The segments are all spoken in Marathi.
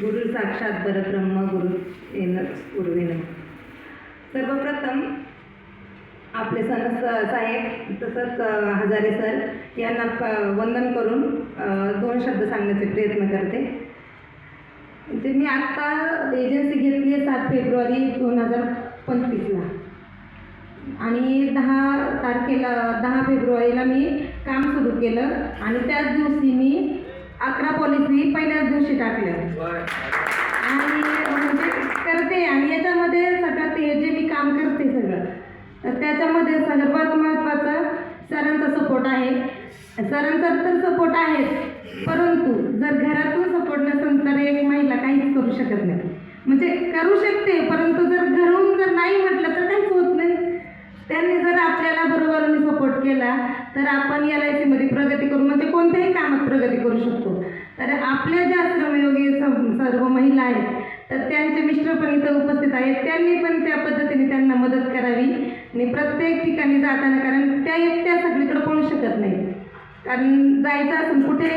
गुरु साक्षात परब्रह्म गुरु येन उर्वेन सर्वप्रथम आपले सण साहेब तसंच हजारे सर यांना प वंदन करून दोन शब्द सांगण्याचे प्रयत्न करते. जे मी आत्ता एजन्सी घेतली आहे सात फेब्रुवारी दोन हजार पंचवीसला. आणि दहा तारखेला दहा फेब्रुवारीला मी काम सुरू केलं. आणि त्याच दिवशी मी पॉलिसी पहिल्याच दिवशी टाकल्या आणि म्हणजे करते आणि याच्यामध्ये सगळ्यात हे जे मी काम करते सगळं तर त्याच्यामध्ये सर्वात महत्त्वाचं सरांचा सपोर्ट आहे. सरांचा तर सपोर्ट आहेच परंतु जर घरातून सपोर्ट नसेल तर एक महिला काहीच करू शकत नाही. म्हणजे करू शकते परंतु जर घरून जर नाही म्हटलं तर काहीच होत नाही. त्यांनी जर आपल्याला बरोबरीने सपोर्ट केला तर आपण एल आय सीमध्ये प्रगती करू. म्हणजे कामात प्रगती करू शकतो. तर आपल्या ज्या श्रमयोगी सर्व महिला आहेत तर त्यांचे मिस्टर पण इथं उपस्थित आहेत. त्यांनी पण त्या पद्धतीने त्यांना मदत करावी. आणि प्रत्येक ठिकाणी जाताना कारण त्या एकट्या सगळीकडे पळू शकत नाही. कारण जायचं असेल कुठे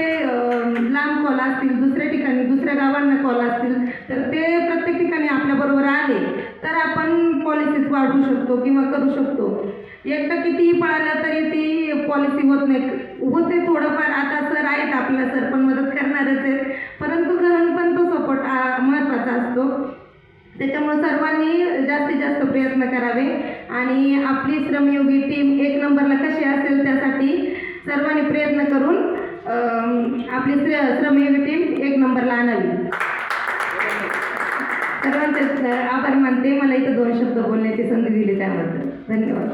लांब कॉल असतील दुसऱ्या ठिकाणी दुसऱ्या गावांना कॉल असतील तर ते प्रत्येक ठिकाणी आपल्याबरोबर आले तर आपण वाढू वाढवू शकतो किंवा करू शकतो. एकटं कितीही पळालं तरी ती पॉलिसी होत नाही. होते थोडंफार. आता सर आहेत आपला सर पण मदत करणारच आहेत. परंतु घरून पण तो सपोर्ट महत्त्वाचा असतो. त्याच्यामुळे सर्वांनी जास्तीत जास्त प्रयत्न करावे. आणि आपली श्रमयोगी टीम एक नंबरला कशी असेल त्यासाठी सर्वांनी प्रयत्न करून आपली श्र श्रमयोगी टीम एक नंबरला आणावी. सर्वांचे आभार मानते. मला इथं दोन शब्द बोलण्याची संधी दिली त्याबद्दल. धन्यवाद.